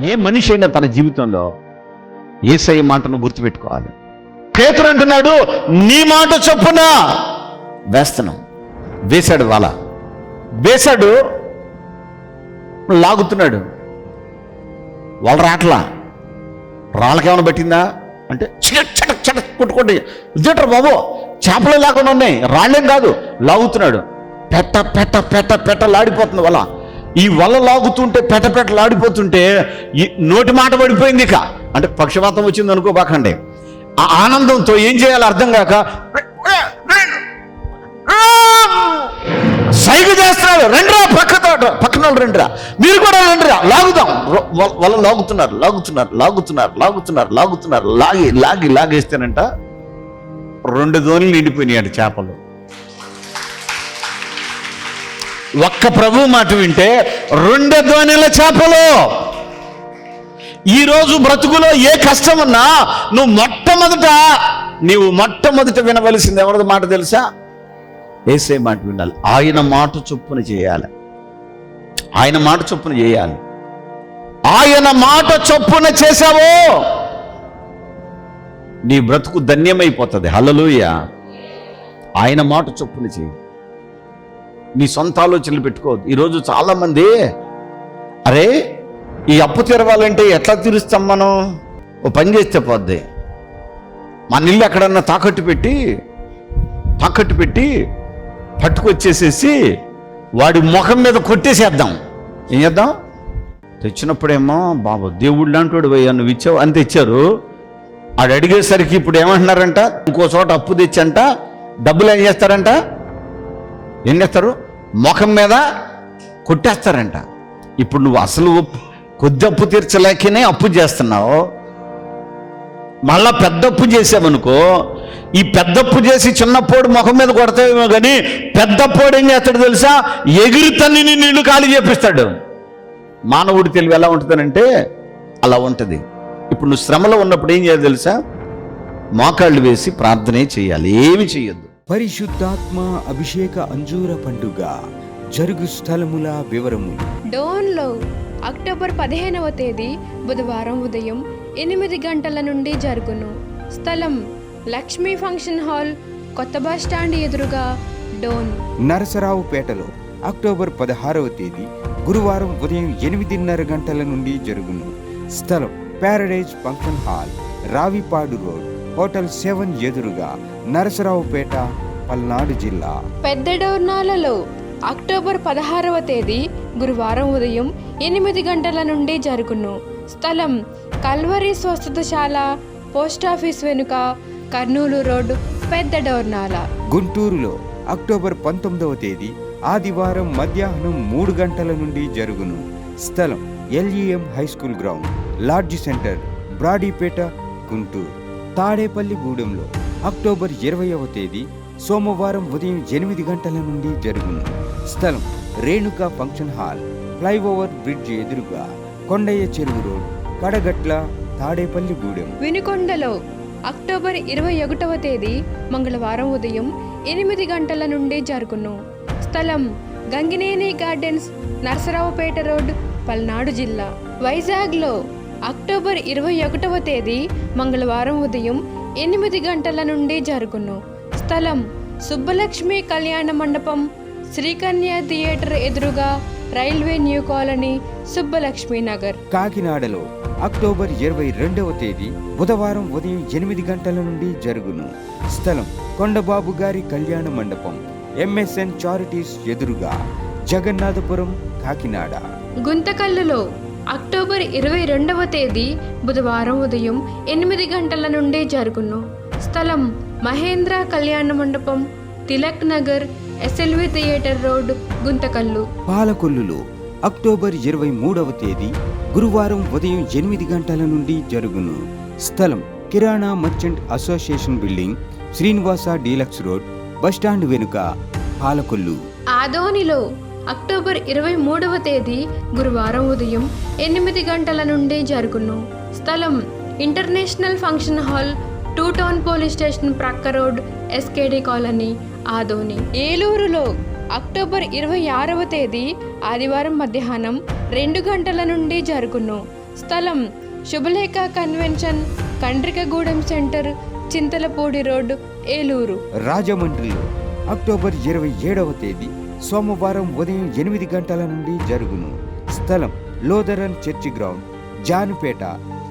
ఏ మనిషి అయినా తన జీవితంలో ఏసయ్య మాటను గుర్తుపెట్టుకోవాలి. పేతురు అంటున్నాడు నీ మాట చొప్పున వేస్తున్నాం. వేశాడు వాళ్ళ వేశాడు లాగుతున్నాడు. వాళ్ళ రాట్లా. రాళ్ళకేమైనా పట్టిందా? అంటే చటక్ చటక్ చటక్ కొట్టుకోండి ఇదేంటారు బాబు చేపలే లేకుండా ఉన్నాయి రాళ్ళేం కాదు. లాగుతున్నాడు. పెట్ట పెట్ట పెట్ట పెట్ట లాడిపోతుంది వల. ఈ వల లాగుతుంటే పెటపెటలాడిపోతుంటే లాడిపోతుంటే ఈ నోటి మాట పడిపోయింది ఇక. అంటే పక్షపాతం వచ్చింది అనుకోబాకండి ఆ ఆనందంతో ఏం చేయాలో అర్థం కాక సైగ చేస్తున్నాడు రెండ్రా పక్కతో పక్కన వాళ్ళు రెండ్రా. మీరు కూడా రెండ్రా లాగుదాం. వల- లాగుతున్నారు లాగుతున్నారు లాగుతున్నారు లాగుతున్నారు లాగుతున్నారు లాగి లాగి లాగేస్తేనంట రెండు ధోనులు నిండిపోయినాయి చేపలు. ఒక్క ప్రభు మాట వింటే రెండు ధ్వనిల చేపలు. ఈరోజు బ్రతుకులో ఏ కష్టం ఉన్నా నువ్వు మొట్టమొదట నీవు మొట్టమొదట వినవలసింది ఎవరిది మాట తెలుసా? ఏసే మాట వినాలి. ఆయన మాట చొప్పున చేయాలి. ఆయన మాట చొప్పున చేయాలి. ఆయన మాట చొప్పున చేశావో నీ బ్రతుకు ధన్యమైపోతుంది. హలలుయ ఆయన మాట చొప్పున చేయి. నీ సొంత ఆలోచనలు పెట్టుకోవద్దు. ఈరోజు చాలామంది అరే ఈ అప్పు తీరవాలంటే ఎట్లా తీరుస్తాం మనం? ఓ పని చేస్తే పోద్ది. మన ఇల్లు ఎక్కడన్నా తాకట్టు పెట్టి తాకట్టు పెట్టి పట్టుకొచ్చేసేసి వాడి ముఖం మీద కొట్టేసేద్దాం. ఏం చేద్దాం? తెచ్చినప్పుడేమో బాబు దేవుడు లాంటి వాడు పోయా నువ్వు ఇచ్చావు అని తెచ్చారు. ఆడు అడిగేసరికి ఇప్పుడు ఏమంటున్నారంట? ఇంకో చోట అప్పు తెచ్చంట డబ్బులు ఏం చేస్తారంట? ఏం చేస్తారు? ముఖం మీద కొట్టేస్తారంట. ఇప్పుడు నువ్వు అసలు కొద్ది అప్పు తీర్చలేకనే అప్పు చేస్తున్నావు. మళ్ళా పెద్ద అప్పు చేసామనుకో ఈ పెద్ద అప్పు చేసి చిన్నప్పుడు ముఖం మీద కొడతావేమో కానీ పెద్దపోడు ఏం చేస్తాడు తెలుసా? ఎగిరి తల్లిని నీళ్ళు ఖాళీ చేపిస్తాడు. మానవుడి తెలివి ఎలా ఉంటుందనంటే అలా ఉంటుంది. ఇప్పుడు నువ్వు శ్రమలో ఉన్నప్పుడు ఏం చేయాలి తెలుసా? మోకాళ్ళు వేసి ప్రార్థనే చేయాలి. ఏమి చేయొద్దు. పరిశుద్ధాత్మ అభిషేక అంజూర పండుగ జరుగు స్థలముల వివరములు డోన్లో అక్టోబర్ పదిహేనవ తేదీ బుధవారం ఉదయం ఎనిమిది గంటల నుండి జరుగును. స్థలం లక్ష్మీ ఫంక్షన్ హాల్ కొత్త బస్ స్టాండ్ ఎదురుగా డోన్. నరసరావుపేటలో అక్టోబర్ పదహారవ తేదీ గురువారం ఉదయం ఎనిమిదిన్నర గంటల నుండి జరుగును. స్థలం paradise function hall Ravipadu road. Hotel seven ఎదురుగా నరసరావుపేట పల్నాడు జిల్లా. పెద్ద డోర్నాలలో అక్టోబర్ పదహారవ తేదీ గురువారం ఉదయం ఎనిమిది గంటల నుండి జరుగును. స్థలం కల్వరి స్వస్థతశాల పోస్టాఫీస్ వెనుక కర్నూలు రోడ్ పెద్ద డోర్నాల. గుంటూరులో అక్టోబర్ పంతొమ్మిదవ తేదీ ఆదివారం మధ్యాహ్నం మూడు గంటల నుండి జరుగును. స్థలం LEM high school ground lodge centre Brodipet Guntur. Tadepalli గూడెంలో October ఇరవైవ తేదీ సోమవారం ఉదయం ఎనిమిది గంటల నుండి జరుగును. స్థలం Renuka function hall flyover bridge ఎదురుగా కొండయ్య చెరువు రోడ్ కడగట్ల తాడేపల్లి గూడెం. వినుకొండలో అక్టోబర్ ఇరవై ఒకటవ తేదీ మంగళవారం ఉదయం ఎనిమిది గంటల నుండి జరుగును. స్థలం గంగినేని గార్డెన్స్ నరసరావుపేట రోడ్ పల్నాడు జిల్లా. వైజాగ్లో అక్టోబర్ ఇరవై ఒకటవ తేదీ మంగళవారం ఉదయం ఎనిమిది గంటల నుండి జరుగును. స్థలం సుబ్బలక్ష్మి కళ్యాణ మండపం శ్రీకన్య థియేటర్ ఎదురుగా railway new colony Subbalakshmi Nagar. కాకినాడలో అక్టోబర్ ఇరవై రెండవ తేదీ బుధవారం ఉదయం ఎనిమిది గంటల నుండి జరుగును. స్థలం కొండబాబు గారి కళ్యాణ మండపం ఎంఎస్ఎన్ చారిటీస్ ఎదురుగా జగన్నాథపురం కాకినాడ. గుంతకల్లులో అక్టోబర్ ఇరవై రెండవ తేదీ బుధవారం ఉదయం ఎనిమిది గంటల నుండి జరుగును. స్థలం Mahendra Kalyana Mandapam Tilak Nagar SLV theatre road Guntakal. పాలకొల్లులో October ఇరవై మూడవ తేదీ గురువారం ఉదయం ఎనిమిది గంటల నుండి జరుగును. స్థలం Kirana merchant association building Srinivasa deluxe road bus stand వెనుక పాలకొల్లు. ఆదోనిలో అక్టోబర్ ఇరవై మూడవ తేదీ గురువారం ఉదయం ఎనిమిది గంటల నుండి జరుగును. స్థలం international function hall two town police station ప్రక్క రోడ్ ఎస్కేడి కాలనీ ఆదోని. ఏలూరులో అక్టోబర్ ఇరవై ఆరవ తేదీ ఆదివారం మధ్యాహ్నం రెండు గంటల నుండి జరుగును. స్థలం Subhalekha convention Kandrikagudem centre Chintalapudi road Eluru. రాజమండ్రిలో అక్టోబర్ ఇరవై ఏడవ తేదీ సోమవారం ఉదయం ఎనిమిది గంటల నుండి జరుగును. స్థలం Lutheran church ground Janupeta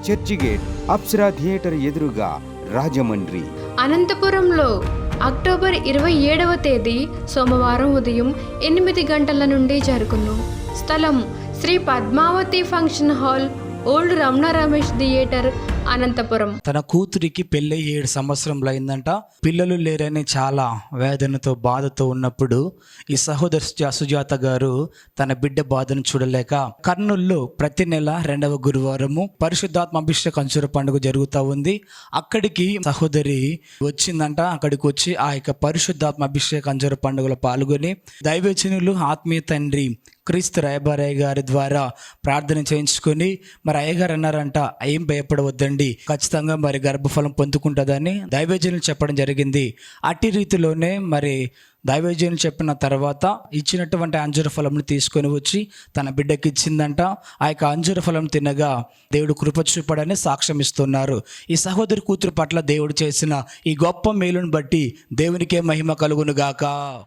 church gate Apsara theatre ఎదురుగా రాజమండ్రి. అనంతపురంలో అక్టోబర్ ఇరవై ఏడవ తేదీ సోమవారం ఉదయం ఎనిమిది గంటల నుండి జరుగును. స్థలం Sri Padmavathi function hall old Ramana Ramesh theatre Anantapur. తన కూతురికి పెళ్ళి ఏడు సంవత్సరంలో అయిందంట. పిల్లలు లేరని చాలా వేదనతో బాధతో ఉన్నప్పుడు ఈ సహోదరి సుజా- సుజాత గారు తన బిడ్డ బాధను చూడలేక కర్నూల్లో ప్రతి నెల రెండవ గురువారము పరిశుద్ధాత్మ అభిషేక అంచుర పండుగ జరుగుతూ ఉంది. అక్కడికి సహోదరి వచ్చిందంట. అక్కడికి వచ్చి ఆ యొక్క పరిశుద్ధాత్మ అభిషేక అంజుర పండుగలో పాల్గొని దైవచనులు ఆత్మీయ తండ్రి క్రీస్తు రాయబారయ్య గారి ద్వారా ప్రార్థన చేయించుకొని మరి అయ్యగారు అన్నారంట ఏం భయపడవద్దండి. ఖచ్చితంగా మరి గర్భఫలం పొందుకుంటుందని దైవజనులు చెప్పడం జరిగింది. అట్టి రీతిలోనే మరి దైవజనులు చెప్పిన తర్వాత ఇచ్చినటువంటి అంజుర ఫలంను తీసుకొని వచ్చి తన బిడ్డకి ఇచ్చిందంట. ఆ యొక్క అంజుర ఫలం తినగా దేవుడు కృప చూపడని సాక్ష్యం ఇస్తున్నారు. ఈ సహోదరి కూతురు పట్ల దేవుడు చేసిన ఈ గొప్ప మేలును బట్టి దేవునికే మహిమ కలుగును గాక.